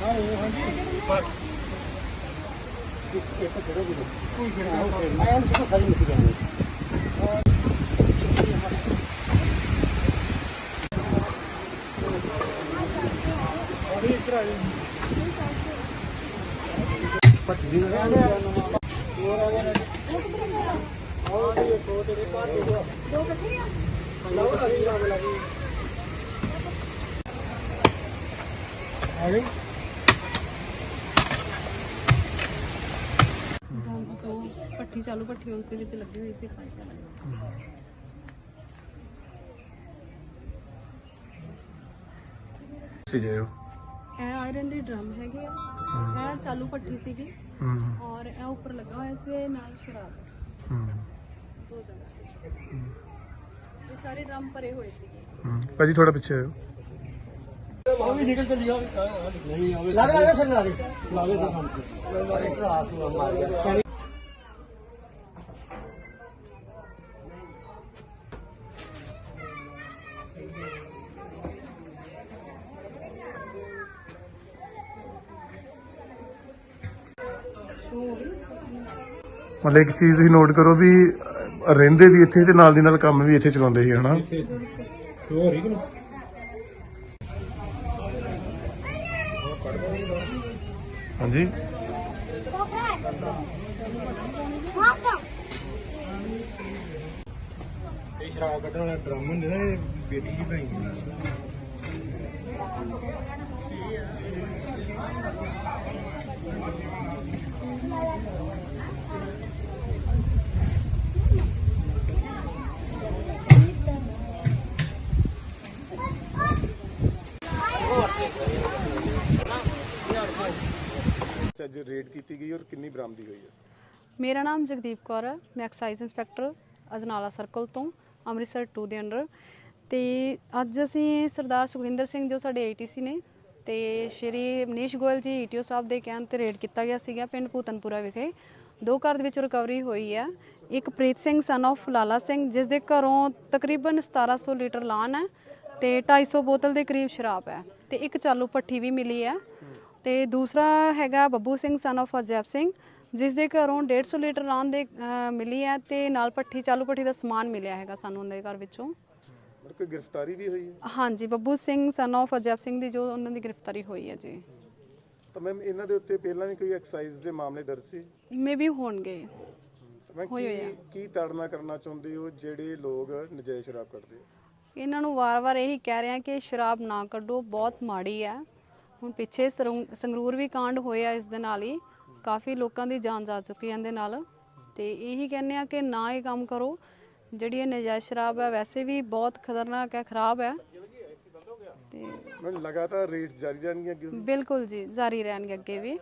ਹਾਂ ਉਹ ਹਾਂ ਇੱਕ ਕਰੋ ਵੀ ਕੋਈ ਕਰਨਾ ਮੈਂ ਇਸ ਨੂੰ ਖਾਲੀ ਨਹੀਂ ਕਰਨਾ ਦੋ ਬੱਚੇ ਆ ਲਓ ਅਸੀਂ ਜਾਣ ਲੱਗੇ ਆ ਗਏ ਤੋਂ ਪੱਠੀ ਚਾਲੂ ਪੱਠੀ ਉਸ ਦੇ ਵਿੱਚ ਲੱਗੀ ਹੋਈ ਸੀ। ਸੀ ਜਾਇਓ ਇਹ ਆਇਰਨ ਦੇ ਡਰਮ ਹੈਗੇ ਆ। ਇਹ ਚਾਲੂ ਪੱਠੀ ਸੀਗੀ। ਹੂੰ। ਔਰ ਇਹ ਉੱਪਰ ਲੱਗਾ ਹੋਇਆ ਸੀ ਨਾਲ ਸ਼ਰਾਬ। ਹੂੰ। ਦੋ ਜਗ੍ਹਾ। ਇਹ ਸਾਰੇ ਡਰਮ ਭਰੇ ਹੋਏ ਸੀਗੇ। ਹੂੰ। ਭਾਜੀ ਥੋੜਾ ਪਿੱਛੇ ਆਇਓ। ਉਹ ਵੀ ਨਿਕਲ ਚੱਲੀ ਆ ਨਹੀਂ ਆਵੇ। ਲਾ ਦੇ ਲਾ ਦੇ ਫਿਰ ਲਾ ਦੇ। ਲਾ ਦੇ ਤਾਂ ਕੰਮ ਮਾਰੇ ਕਰਾਸ ਨੂੰ ਮਤਲਬ ਇੱਕ ਚੀਜ਼ ਤੁਸੀਂ ਨੋਟ ਕਰੋ ਵੀ ਅਹ, ਰਹਿੰਦੇ ਵੀ ਇੱਥੇ ਤੇ ਨਾਲ ਦੀ ਨਾਲ ਕੰਮ ਵੀ ਇੱਥੇ ਚਲਾਉਂਦੇ ਸੀ ਹਨਾ? ਹੋਰ ਹੀ ਕਿ ਹਾਂਜੀ? ਇਹ ਸ਼ਰਾਬ ਕੱਢਣ ਵਾਲਾ ਡਰਮ ਹੁੰਦੇ ਨਾ ਇਹ ਬੇਟੀ ਜੀ ਬਣਾਈ ਅੱਜ ਰੇਡ ਕੀਤੀ ਗਈ ਔਰ ਕਿੰਨੀ ਬਰਾਮਦੀ ਹੋਈ ਹੈ? ਮੇਰਾ ਨਾਮ ਜਗਦੀਪ ਕੌਰ ਹੈ। ਮੈਂ ਐਕਸਾਈਜ਼ ਇੰਸਪੈਕਟਰ ਅਜਨਾਲਾ ਸਰਕਲ ਤੋਂ, ਅੰਮ੍ਰਿਤਸਰ 2 ਦੇ ਅੰਡਰ। ਤੇ ਅੱਜ ਅਸੀਂ ਸਰਦਾਰ ਸੁਖਵਿੰਦਰ ਸਿੰਘ ਜੋ ਸਾਡੇ ਏਟੀਸੀ ਨੇ ਤੇ ਸ਼੍ਰੀ ਮਨੀਸ਼ ਗੋਇਲ ਜੀ ਈਟੀਓ ਸਾਹਿਬ ਦੇ ਕਹਿਣ ਤੇ ਰੇਡ ਕੀਤਾ ਗਿਆ ਸੀਗਾ ਪਿੰਡ ਭੂਤਨਪੁਰਾ ਵਿਖੇ। ਦੋ ਘਰ ਦੇ ਵਿੱਚ ਰਿਕਵਰੀ ਹੋਈ ਹੈ। ਇੱਕ ਪ੍ਰੀਤ ਸਿੰਘ ਸਨ of ਲਾਲਾ ਸਿੰਘ, ਜਿਸ ਦੇ ਘਰੋਂ ਤਕਰੀਬਨ 1700 ਲੀਟਰ ਲਾਨ ਹੈ ਤੇ 250 ਬੋਤਲ ਦੇ ਕਰੀਬ ਸ਼ਰਾਬ ਹੈ ਤੇ ਇੱਕ ਚਾਲੂ ਪੱਠੀ ਵੀ ਮਿਲੀ ਹੈ। ਤੇ ਦੂਸਰਾ ਹੈਗਾ ਬੱਬੂ ਸਿੰਘ ਸਨ of ਅਜੈਬ ਸਿੰਘ ਜਿਸ ਦੇ ਘਰੋਂ 150 ਲੀਟਰ ਲਾਨ ਦੇ ਮਿਲੀ ਹੈ ਤੇ ਨਾਲ ਪੱਠੀ ਚਾਲੂ ਪੱਠੀ ਦਾ ਸਮਾਨ ਮਿਲਿਆ ਹੈਗਾ ਸਾਨੂੰ ਉਹਨਾਂ ਦੇ ਘਰ ਵਿੱਚੋਂ। ਮਤਲਬ ਕੋਈ ਗ੍ਰਿਫਤਾਰੀ ਵੀ ਹੋਈ ਹੈ? ਹਾਂਜੀ ਬੱਬੂ ਸਿੰਘ ਸਨ of ਅਜੈਬ ਸਿੰਘ ਦੀ ਜੋ ਉਹਨਾਂ ਦੀ ਗ੍ਰਿਫਤਾਰੀ ਹੋਈ ਹੈ ਜੀ। ਤਾਂ ਮੈਮ ਇਹਨਾਂ ਦੇ ਉੱਤੇ ਪਹਿਲਾਂ ਵੀ ਕੋਈ ਐਕਸਾਈਜ਼ ਦੇ ਮਾਮਲੇ ਦਰਜ ਸੀ? ਮੇ ਵੀ ਹੋਣਗੇ। ਤਾਂ ਮੈਂ ਕੀ। ਕੀ ਤਾੜਨਾ ਕਰਨਾ ਚਾਹੁੰਦੇ ਹੋ ਜਿਹੜੇ ਲੋਕ ਨਜਾਇਜ਼ ਸ਼ਰਾਬ ਕੱਢਦੇ ਆ? ਇਹਨਾਂ ਨੂੰ ਵਾਰ-ਵਾਰ ਇਹੀ ਕਹਿ ਰਹੇ ਆ ਕਿ ਸ਼ਰਾਬ ਨਾ ਕੱਢੋ ਬਹੁਤ ਮਾੜੀ ਹੈ। ਹੁਣ ਪਿੱਛੇ ਸਰੰਗ- ਸੰਗਰੂਰ ਵੀ ਕਾਂਡ ਹੋਇਆ ਇਸ ਦੇ ਨਾਲ ਹੀ। ਕਾਫੀ ਲੋਕਾਂ ਦੀ ਜਾਨ ਜਾ ਚੁੱਕੀ ਹੈ ਇਹਦੇ ਨਾਲ। ਤੇ ਇਹੀ ਕਹਿੰਦੇ ਆ ਕਿ ਨਾ ਇਹ ਕੰਮ ਕਰੋ। ਜਿਹੜੀ ਇਹ ਨਜਾਇਜ਼ ਸ਼ਰਾਬ ਹੈ ਵੈਸੇ ਵੀ ਬਹੁਤ ਖਤਰਨਾਕ ਹੈ ਖਰਾਬ ਹੈ ਤੇ ਮੈਂ ਲਗਾਤਾਰ ਰੇਡ ਜਾਰੀ ਜਾਣਗੀਆਂ ਅੱਗੇ ਬਿਲਕੁਲ ਜੀ ਜਾਰੀ ਰਹਿਣਗੇ ਅੱਗੇ ਵੀ।